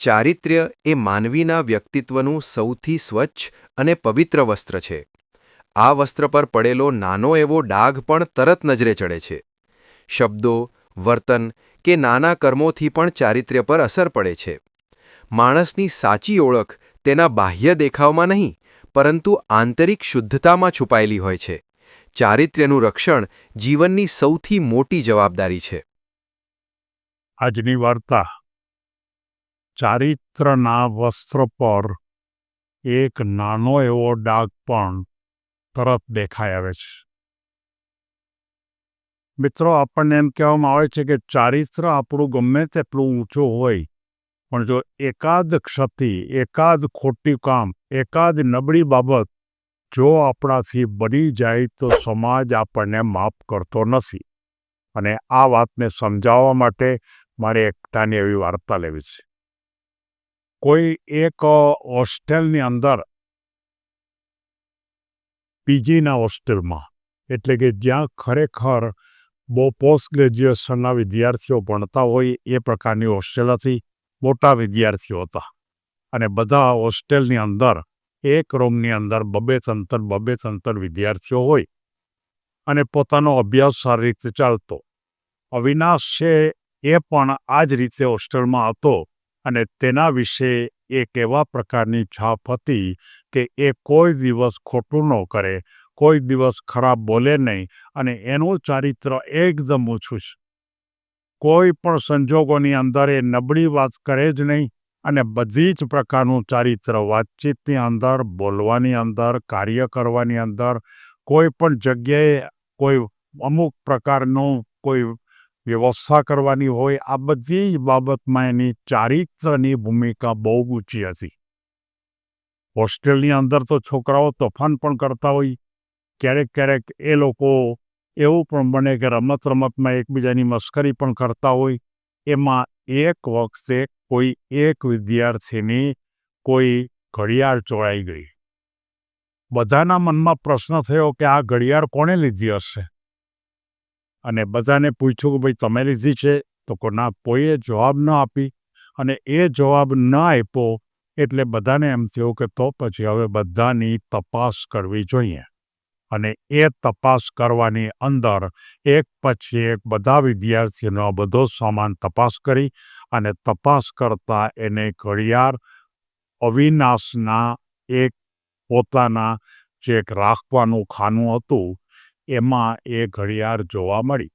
ચારિત્ર્ય એ માનવીના વ્યક્તિત્વનું સૌથી સ્વચ્છ અને પવિત્ર વસ્ત્ર છે. આ વસ્ત્ર પર પડેલો નાનો એવો ડાઘ પણ તરત નજરે ચડે છે. શબ્દો, વર્તન કે નાના કર્મોથી પણ ચારિત્ર્ય પર અસર પડે છે. માણસની સાચી ઓળખ તેના બાહ્ય દેખાવમાં નહીં, પરંતુ આંતરિક શુદ્ધતામાં છુપાયેલી હોય છે. ચારિત્ર્યનું રક્ષણ જીવનની સૌથી મોટી જવાબદારી છે. આજની વાર્તા ચારિત્રના વસ્ત્ર પર એક નાનો એવો ડાઘ પણ તરત દેખાઈ આવે છે. મિત્રો, આપણને એમ કહેવામાં આવે છે કે ચારિત્ર આપણું ગમે તેટલું ઊંચું હોય, પણ જો એકાદ ક્ષતિ, એકાદ ખોટી કામ, એકાદ નબળી બાબત જો આપણાથી બની જાય તો સમાજ આપણને માફ કરતો નથી. અને આ વાતને સમજાવવા માટે મારે એકતાની એવી વાર્તા લેવી છે. કોઈ એક હોસ્ટેલની અંદર પીજીના હોસ્ટેલમાં. એટલે કે જ્યાં ખરેખર બહુ પોસ્ટ ગ્રેજ્યુએશનના વિદ્યાર્થીઓ ભણતા હોય એ પ્રકારની હોસ્ટેલ હતી. મોટા વિદ્યાર્થીઓ હતા. અને બધા હોસ્ટેલની અંદર, એક રૂમની અંદર બબે સંતર બબે સંતર વિદ્યાર્થીઓ હોય. અને પોતાનો અભ્યાસ સારી રીતે ચાલતો. અવિનાશ છે એ પણ આ જ રીતે હોસ્ટેલમાં હતો. અને તેના વિશે એક એવા પ્રકારની છાપ હતી કે એ કોઈ દિવસ ખોટું ન કરે, કોઈ દિવસ ખરાબ બોલે નહીં અને એનું ચારિત્ર એકદમ ઓછું છે. કોઈ પણ સંજોગોની અંદર એ નબળી વાત કરે જ નહીં અને બધી જ પ્રકારનું ચારિત્ર વાતચીતની અંદર, બોલવાની અંદર, કાર્ય કરવાની અંદર, કોઈ પણ જગ્યાએ કોઈ અમુક પ્રકારનું કોઈ વ્યવસ્થા કરવાની હોય, આ બધી જ બાબતમાં એની ચારિત્રની ભૂમિકા બહુ ઊંચી હતી. હોસ્ટેલની અંદર તો છોકરાઓ તોફાન પણ કરતા હોય. ક્યારેક ક્યારેક એ લોકો એવું પણ બને કે રમત રમતમાં એકબીજાની મશ્કરી પણ કરતા હોય. એમાં એક વખતે કોઈ એક વિદ્યાર્થીની કોઈ ઘડિયાળ ચોરાઈ ગઈ. બધાના મનમાં પ્રશ્ન થયો કે આ ઘડિયાળ કોણે લીધી હશે? અને બધાને પૂછ્યું કે ભાઈ, તમે લીધી છે? તો કોના કોઈએ જવાબ ન આપી અને એ જવાબ ન આપ્યો એટલે બધાને એમ થયું કે તો પછી હવે બધાની તપાસ કરવી જોઈએ. અને એ તપાસ કરવાની અંદર એક પછી એક બધા વિદ્યાર્થીઓનો બધો સામાન તપાસ કરી અને તપાસ કરતાં એને ઘડિયાળ અવિનાશના એક પોતાના જે એક રાખવાનું ખાનું હતું એમાં એ ઘડિયાળ જોવા મળી.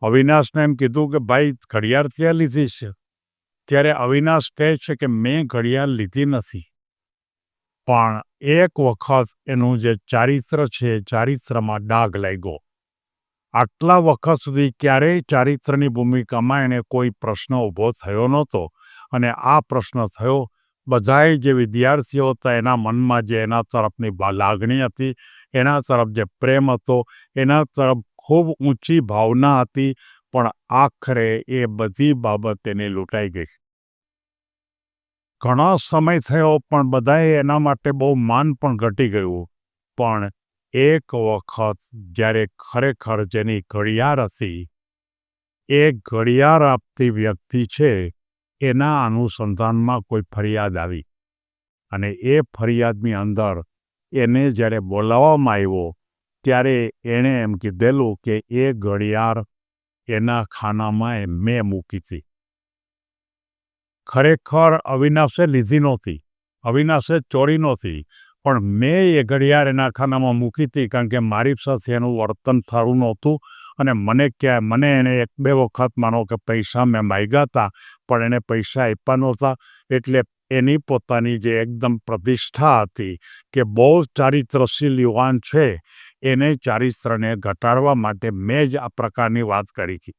અવિનાશને એમ કીધું કે, ભાઈ, ઘડિયાળ ત્યાં લીધી છે? ત્યારે અવિનાશ કહે છે કે, મેં ઘડિયાળ લીધી નથી. પણ એક વખત એનું જે ચારિત્ર છે, ચારિત્રમાં ડાઘ લાગ્યો. આટલા વખત સુધી ક્યારેય ચારિત્રની ભૂમિકામાં એને કોઈ પ્રશ્ન ઊભો થયો નહોતો. અને આ પ્રશ્ન થયો બધાએ જે વિદ્યાર્થીઓ હતા એના મનમાં જે એના તરફની લાગણી હતી એના તરફ જે પ્રેમ હતો એના તરફ ખૂબ ઊંચી ભાવના હતી, પણ આખરે એ બધી બાબત એને લૂંટાઈ ગઈ. ઘણો સમય થયો, પણ બધાએ એના માટે બહુ માન પણ ઘટી ગયું. પણ એક વખત જ્યારે ખરેખર જેની ઘડિયાળ હતી, એ ઘડિયાળ આપતી વ્યક્તિ છે, એના અનુસંધાનમાં કોઈ ફરિયાદ આવી. અને એ ફરિયાદની અંદર એને જ્યારે બોલાવવામાં આવ્યો, ત્યારે એણે એમ કીધેલું કે એ ઘડિયાળ એના ખાનામાં મેં મૂકી હતી ખરેખર અવિનાશે લીધી નહોતી, અવિનાશે ચોરી નહોતી, પણ મેં એ ઘડિયાળ એના ખાનામાં મૂકી હતી કારણ કે મારી સાથે એનું વર્તન સારું નહોતું અને મને ક્યાં, મને એને એક બે વખત માનો કે પૈસા મેં માગ્યા હતા, પણ એને પૈસા આપ્યા નહોતા, એટલે એની પોતાની જે એકદમ પ્રતિષ્ઠા હતી કે બહુ ચારિત્રશીલ યુવાન છે, એને ચારિત્રને ઘટાડવા માટે મેં જ આ પ્રકારની વાત કરી હતી.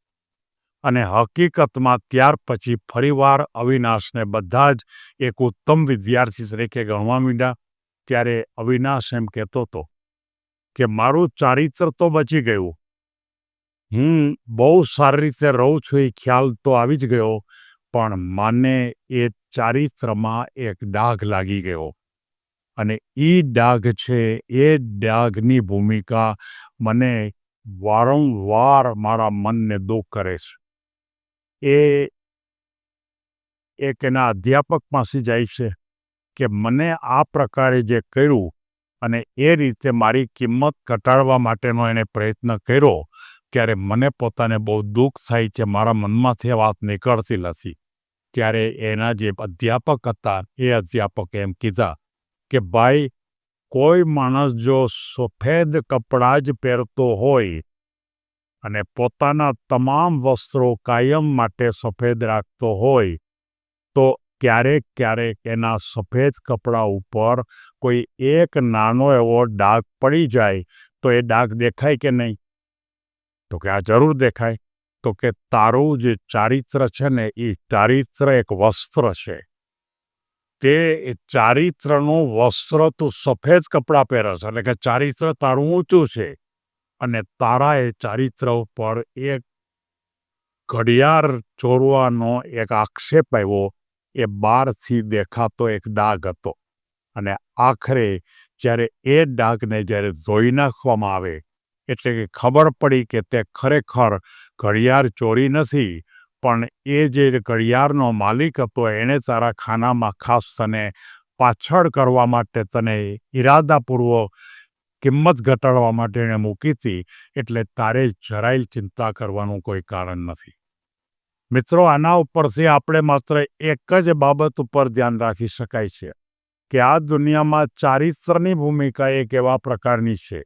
અને હકીકતમાં ત્યાર પછી ફરીવાર અવિનાશને બધા જ એક ઉત્તમ વિદ્યાર્થી તરીકે ગણવા માંડ્યા. ત્યારે અવિનાશ એમ કહેતો હતો કે, મારું ચારિત્ર તો બચી ગયું. હું બહુ સારી રીતે રહું છું, એ ખ્યાલ તો આવી જ ગયો. પણ મને એ ચારિત્રમાં એક ડાઘ લાગી ગયો. અને એ ડાઘ છે, એ ડાઘની ભૂમિકા મને વારંવાર મારા મનને દુઃખ કરે છે. એ એક એના અધ્યાપક પાસે જાય છે કે મને આ પ્રકારે જે કર્યું અને એ રીતે મારી કિંમત ઘટાડવા માટેનો એને પ્રયત્ન કર્યો, ત્યારે મને પોતાને બહુ દુઃખ થાય છે, મારા મનમાંથી આ વાત નીકળતી નથી. ત્યારે એના જે અધ્યાપક હતા, એ અધ્યાપકે એમ કીધા કે, ભાઈ, કોઈ માણસ જો સફેદ કપડાં જ પહેરતો હોય અને પોતાના તમામ વસ્ત્રો કાયમ માટે સફેદ રાખતો હોય, તો ક્યારેક ક્યારેક એના સફેદ કપડાં ઉપર કોઈ એક નાનો એવો ડાઘ પડી જાય, તો એ ડાઘ દેખાય કે નહીં? તો કે, આ જરૂર દેખાય. તો કે તારું જે ચારિત્ર છે ને એ ચારિત્ર એક વસ્ત્ર છે. તે ચારિત્રનું વસ્ત્ર તું સફેદ કપડાં પહેરસ, એટલે કે ચારિત્ર તારું ઊંચું છે. અને તારા એ ચારિત્ર ઉપર એક ઘડિયાળ ચોરવાનો એક આક્ષેપ આવ્યો. એ બારથી દેખાતો એક ડાઘ હતો. અને આખરે જ્યારે એ ડાઘને જ્યારે ધોઈ નાખવામાં આવે, એટલે કે ખબર પડી કે તે ખરેખર ઘડિયાળ ચોરી નથી, પણ એ જે ઘડિયાળનો માલિક હતો એણે તારા ખાનામાં ખાસ તને પાછળ કરવા માટે તને ઈરાદાપૂર્વક કિંમત ઘટાડવા માટે એણે મૂકી હતી, એટલે તારે જરાય ચિંતા કરવાનું કોઈ કારણ નથી. મિત્રો, આના ઉપરથી આપણે માત્ર એક જ બાબત ઉપર ધ્યાન રાખી શકાય છે કે આ દુનિયામાં ચારિત્રની ભૂમિકા એક એવા પ્રકારની છે.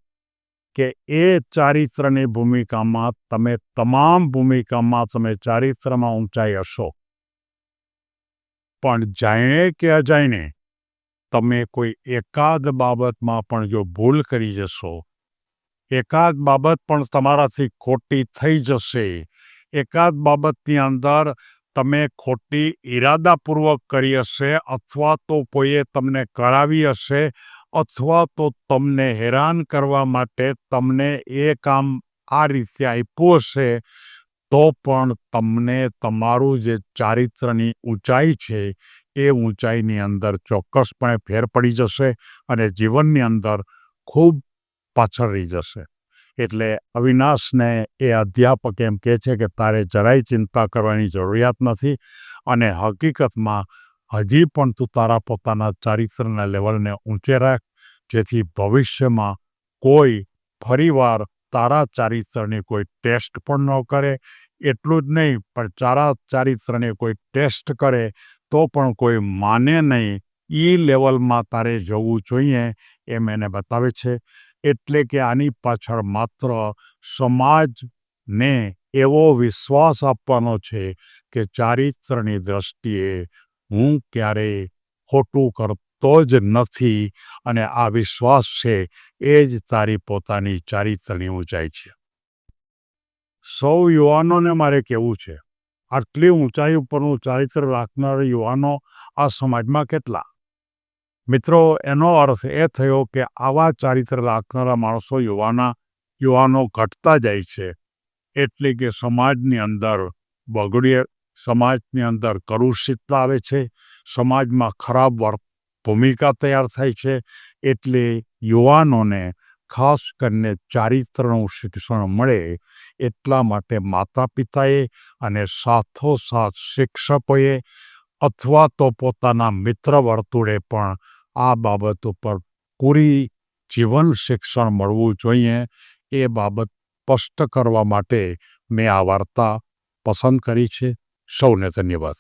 કે એ ચારિત્રની ભૂમિકામાં તમે તમામ ભૂમિકામાં તમે ચારિત્રમાં ઊંચાઈ હશો. પણ જાણે કે અજાણે તમે કોઈ એકાદ બાબતમાં પણ જો ભૂલ કરી જશો, એકાદ બાબત પણ તમારાથી ખોટી થઈ જશે, એકાદ બાબતની અંદર તમે ખોટી ઈરાદાપૂર્વક કરી હશે અથવા તો કોઈએ તમને કરાવી હશે અથવા તો તમને હેરાન કરવા માટે તમને એ કામ આ રીતે આપ્યો હશે, તો પણ તમને તમારું જે ચારિત્રની ઊંચાઈ છે, એ ઊંચાઈની અંદર ચોક્કસપણે ફેર પડી જશે અને જીવનની અંદર ખૂબ પાછળ રહી જશે. એટલે અવિનાશને એ અધ્યાપક એમ કહે છે કે, તારે જરાય ચિંતા કરવાની જરૂરિયાત નથી અને હકીકતમાં હજી પણ તું તારા પોતાના ચારિત્રના લેવલને ઊંચે રાખ જેથી ભવિષ્યમાં કોઈ ફરીવાર તારા ચારિત્રની કોઈ ટેસ્ટ પણ ન કરે એટલું જ નહીં પણ ચારા ચારિત્રને કોઈ ટેસ્ટ કરે તો પણ કોઈ માને નહીં એ લેવલમાં તારે જવું જોઈએ એમ એને બતાવે છે એટલે કે આની પાછળ માત્ર સમાજને એવો વિશ્વાસ આપવાનો છે કે ચારિત્રની દ્રષ્ટિએ હું ક્યારેય ખોટું કરતો જ નથી અને આ વિશ્વાસ છે એ જ તારી પોતાની ચારિત્રની ઊંચાઈ છે. સૌ યુવાનોને મારે કહેવું છે, આટલી ઊંચાઈ ઉપરનું ચારિત્ર રાખનાર યુવાનો આ સમાજમાં કેટલા? મિત્રો, એનો અર્થ એ થયો કે આવા ચારિત્ર રાખનારા માણસો યુવાના, યુવાનો ઘટતા જાય છે, એટલે કે સમાજની અંદર બગડીએ સમાજની અંદર કરુષિતતા આવે છે, સમાજમાં ખરાબ ભૂમિકા તૈયાર થાય છે, એટલે યુવાનોને ખાસ કરીને ચારિત્રનું શિક્ષણ મળે એટલા માટે માતા પિતાએ અને સાથોસાથ શિક્ષકોએ અથવા તો પોતાના મિત્ર વર્તુળે પણ આ બાબત ઉપર પૂરી જીવન શિક્ષણ મળવું જોઈએ. એ બાબત સ્પષ્ટ કરવા માટે મેં આ વાર્તા પસંદ કરી છે. સૌને ધન્યવાદ